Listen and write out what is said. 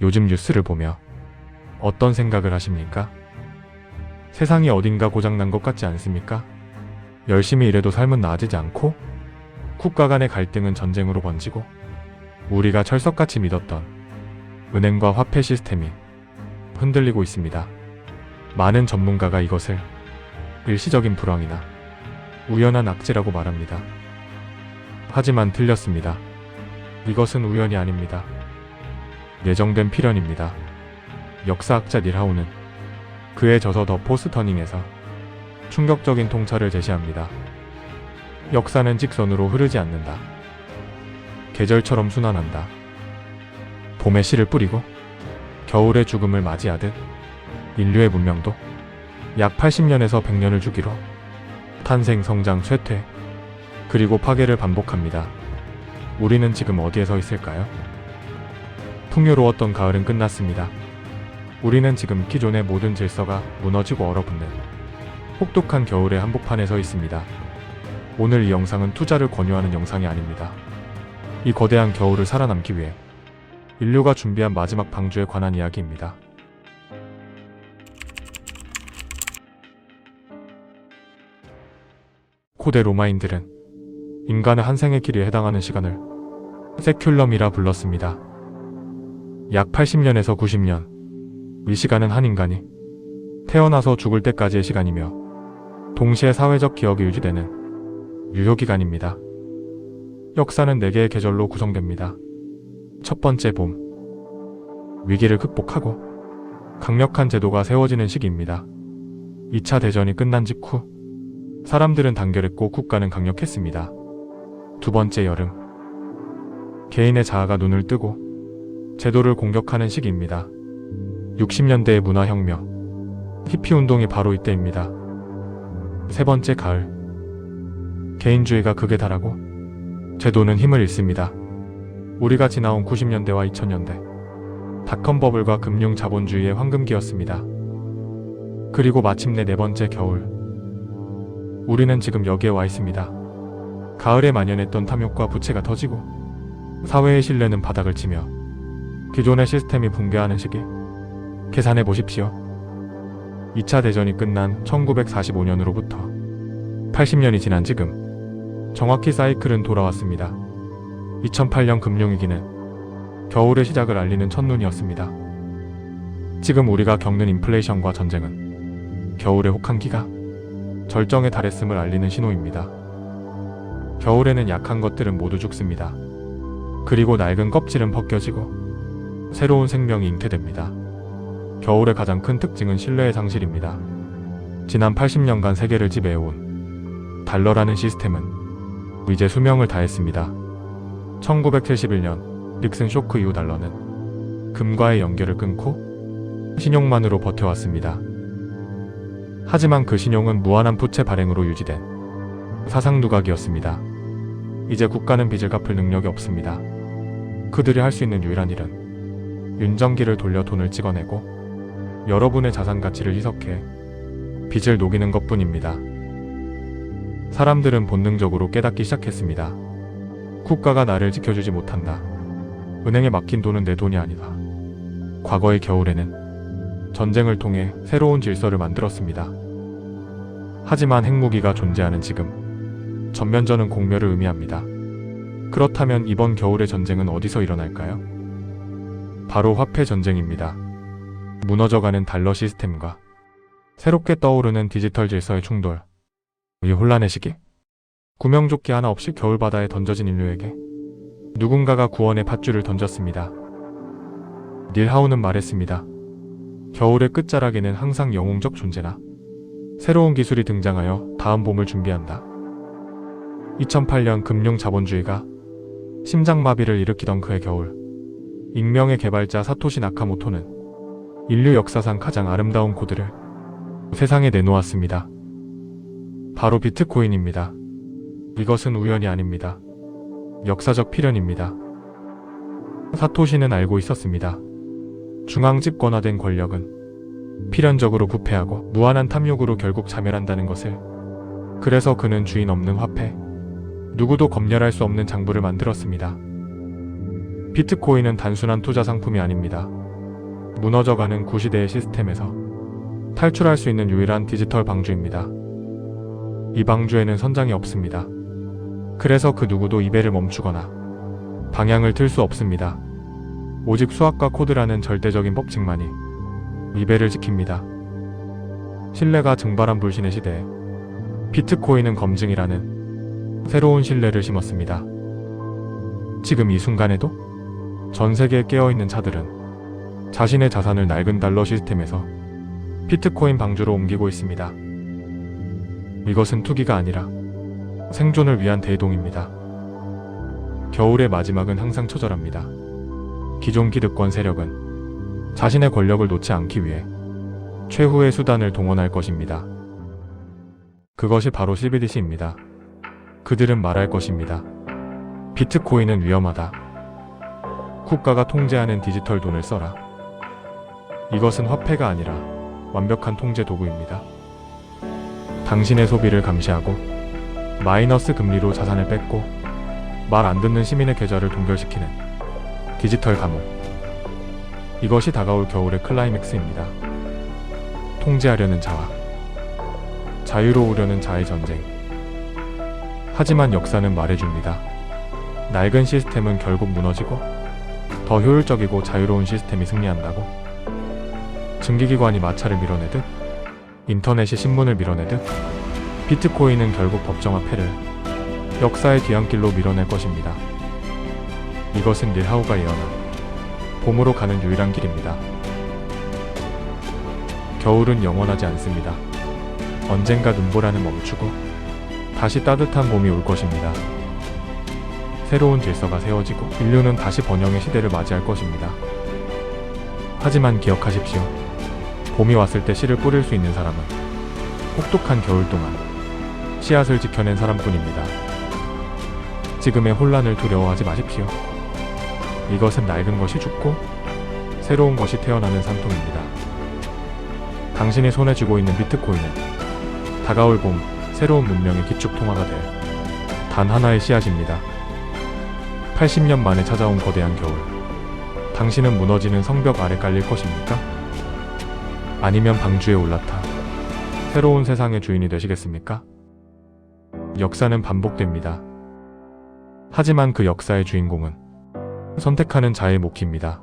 요즘 뉴스를 보며 어떤 생각을 하십니까? 세상이 어딘가 고장난 것 같지 않습니까? 열심히 일해도 삶은 나아지지 않고 국가 간의 갈등은 전쟁으로 번지고 우리가 철석같이 믿었던 은행과 화폐 시스템이 흔들리고 있습니다. 많은 전문가가 이것을 일시적인 불황이나 우연한 악재라고 말합니다. 하지만 틀렸습니다. 이것은 우연이 아닙니다. 예정된 필연입니다. 역사학자 닐하우는 그의 저서 더 포스터닝에서 충격적인 통찰을 제시합니다. 역사는 직선으로 흐르지 않는다. 계절처럼 순환한다. 봄에 씨를 뿌리고 겨울의 죽음을 맞이하듯 인류의 문명도 약 80년에서 100년을 주기로 탄생, 성장, 쇠퇴, 그리고 파괴를 반복합니다. 우리는 지금 어디에 서 있을까요? 풍요로웠던 가을은 끝났습니다. 우리는 지금 기존의 모든 질서가 무너지고 얼어붙는 혹독한 겨울의 한복판에 서 있습니다. 오늘 이 영상은 투자를 권유하는 영상이 아닙니다. 이 거대한 겨울을 살아남기 위해 인류가 준비한 마지막 방주에 관한 이야기입니다. 고대 로마인들은 인간의 한 생의 길에 해당하는 시간을 세큘럼이라 불렀습니다. 약 80년에서 90년. 이 시간은 한 인간이 태어나서 죽을 때까지의 시간이며 동시에 사회적 기억이 유지되는 유효기간입니다. 역사는 4개의 계절로 구성됩니다. 첫 번째 봄. 위기를 극복하고 강력한 제도가 세워지는 시기입니다. 2차 대전이 끝난 직후 사람들은 단결했고 국가는 강력했습니다. 두 번째 여름. 개인의 자아가 눈을 뜨고 제도를 공격하는 시기입니다. 60년대의 문화혁명, 히피 운동이 바로 이때입니다. 세 번째 가을. 개인주의가 극에 달하고 제도는 힘을 잃습니다. 우리가 지나온 90년대와 2000년대. 닷컴 버블과 금융 자본주의의 황금기였습니다. 그리고 마침내 네 번째 겨울. 우리는 지금 여기에 와 있습니다. 가을에 만연했던 탐욕과 부채가 터지고 사회의 신뢰는 바닥을 치며 기존의 시스템이 붕괴하는 시기. 계산해 보십시오. 2차 대전이 끝난 1945년으로부터 80년이 지난 지금 정확히 사이클은 돌아왔습니다. 2008년 금융위기는 겨울의 시작을 알리는 첫눈이었습니다. 지금 우리가 겪는 인플레이션과 전쟁은 겨울의 혹한기가 절정에 달했음을 알리는 신호입니다. 겨울에는 약한 것들은 모두 죽습니다. 그리고 낡은 껍질은 벗겨지고 새로운 생명이 잉태됩니다. 겨울의 가장 큰 특징은 신뢰의 상실입니다. 지난 80년간 세계를 지배해온 달러라는 시스템은 이제 수명을 다했습니다. 1971년 닉슨 쇼크 이후 달러는 금과의 연결을 끊고 신용만으로 버텨왔습니다. 하지만 그 신용은 무한한 부채 발행으로 유지된 사상 누각이었습니다. 이제 국가는 빚을 갚을 능력이 없습니다. 그들이 할 수 있는 유일한 일은 윤정기를 돌려 돈을 찍어내고 여러분의 자산 가치를 희석해 빚을 녹이는 것 뿐입니다. 사람들은 본능적으로 깨닫기 시작했습니다. 국가가 나를 지켜주지 못한다. 은행에 맡긴 돈은 내 돈이 아니다. 과거의 겨울에는 전쟁을 통해 새로운 질서를 만들었습니다. 하지만 핵무기가 존재하는 지금, 전면전은 공멸을 의미합니다. 그렇다면 이번 겨울의 전쟁은 어디서 일어날까요? 바로 화폐 전쟁입니다. 무너져가는 달러 시스템과 새롭게 떠오르는 디지털 질서의 충돌, 이 혼란의 시기. 구명조끼 하나 없이 겨울바다에 던져진 인류에게 누군가가 구원의 밧줄을 던졌습니다. 닐 하우는 말했습니다. 겨울의 끝자락에는 항상 영웅적 존재나 새로운 기술이 등장하여 다음 봄을 준비한다. 2008년 금융 자본주의가 심장마비를 일으키던 그의 겨울. 익명의 개발자 사토시 나카모토는 인류 역사상 가장 아름다운 코드를 세상에 내놓았습니다. 바로 비트코인입니다. 이것은 우연이 아닙니다. 역사적 필연입니다. 사토시는 알고 있었습니다. 중앙 집권화된 권력은 필연적으로 부패하고 무한한 탐욕으로 결국 자멸한다는 것을. 그래서 그는 주인 없는 화폐, 누구도 검열할 수 없는 장부를 만들었습니다. 비트코인은 단순한 투자 상품이 아닙니다. 무너져가는 구시대의 시스템에서 탈출할 수 있는 유일한 디지털 방주입니다. 이 방주에는 선장이 없습니다. 그래서 그 누구도 이 배를 멈추거나 방향을 틀 수 없습니다. 오직 수학과 코드라는 절대적인 법칙만이 이 배를 지킵니다. 신뢰가 증발한 불신의 시대에 비트코인은 검증이라는 새로운 신뢰를 심었습니다. 지금 이 순간에도 전 세계에 깨어있는 자들은 자신의 자산을 낡은 달러 시스템에서 비트코인 방주로 옮기고 있습니다. 이것은 투기가 아니라 생존을 위한 대동입니다. 겨울의 마지막은 항상 처절합니다. 기존 기득권 세력은 자신의 권력을 놓지 않기 위해 최후의 수단을 동원할 것입니다. 그것이 바로 CBDC입니다. 그들은 말할 것입니다. 비트코인은 위험하다. 국가가 통제하는 디지털 돈을 써라. 이것은 화폐가 아니라 완벽한 통제 도구입니다. 당신의 소비를 감시하고 마이너스 금리로 자산을 뺏고 말 안 듣는 시민의 계좌를 동결시키는 디지털 감옥. 이것이 다가올 겨울의 클라이맥스입니다. 통제하려는 자와 자유로우려는 자의 전쟁. 하지만 역사는 말해줍니다. 낡은 시스템은 결국 무너지고 더 효율적이고 자유로운 시스템이 승리한다고. 증기기관이 마차를 밀어내듯 인터넷이 신문을 밀어내듯 비트코인은 결국 법정화 패를 역사의 뒤안길로 밀어낼 것입니다. 이것은 닐하우가 예언한 봄으로 가는 유일한 길입니다. 겨울은 영원하지 않습니다. 언젠가 눈보라는 멈추고 다시 따뜻한 봄이 올 것입니다. 새로운 질서가 세워지고 인류는 다시 번영의 시대를 맞이할 것입니다. 하지만 기억하십시오. 봄이 왔을 때 씨를 뿌릴 수 있는 사람은 혹독한 겨울 동안 씨앗을 지켜낸 사람뿐입니다. 지금의 혼란을 두려워하지 마십시오. 이것은 낡은 것이 죽고 새로운 것이 태어나는 산통입니다. 당신이 손에 쥐고 있는 비트코인은 다가올 봄 새로운 문명의 기축 통화가 될 단 하나의 씨앗입니다. 80년 만에 찾아온 거대한 겨울. 당신은 무너지는 성벽 아래 깔릴 것입니까? 아니면 방주에 올라타 새로운 세상의 주인이 되시겠습니까? 역사는 반복됩니다. 하지만 그 역사의 주인공은 선택하는 자의 몫입니다.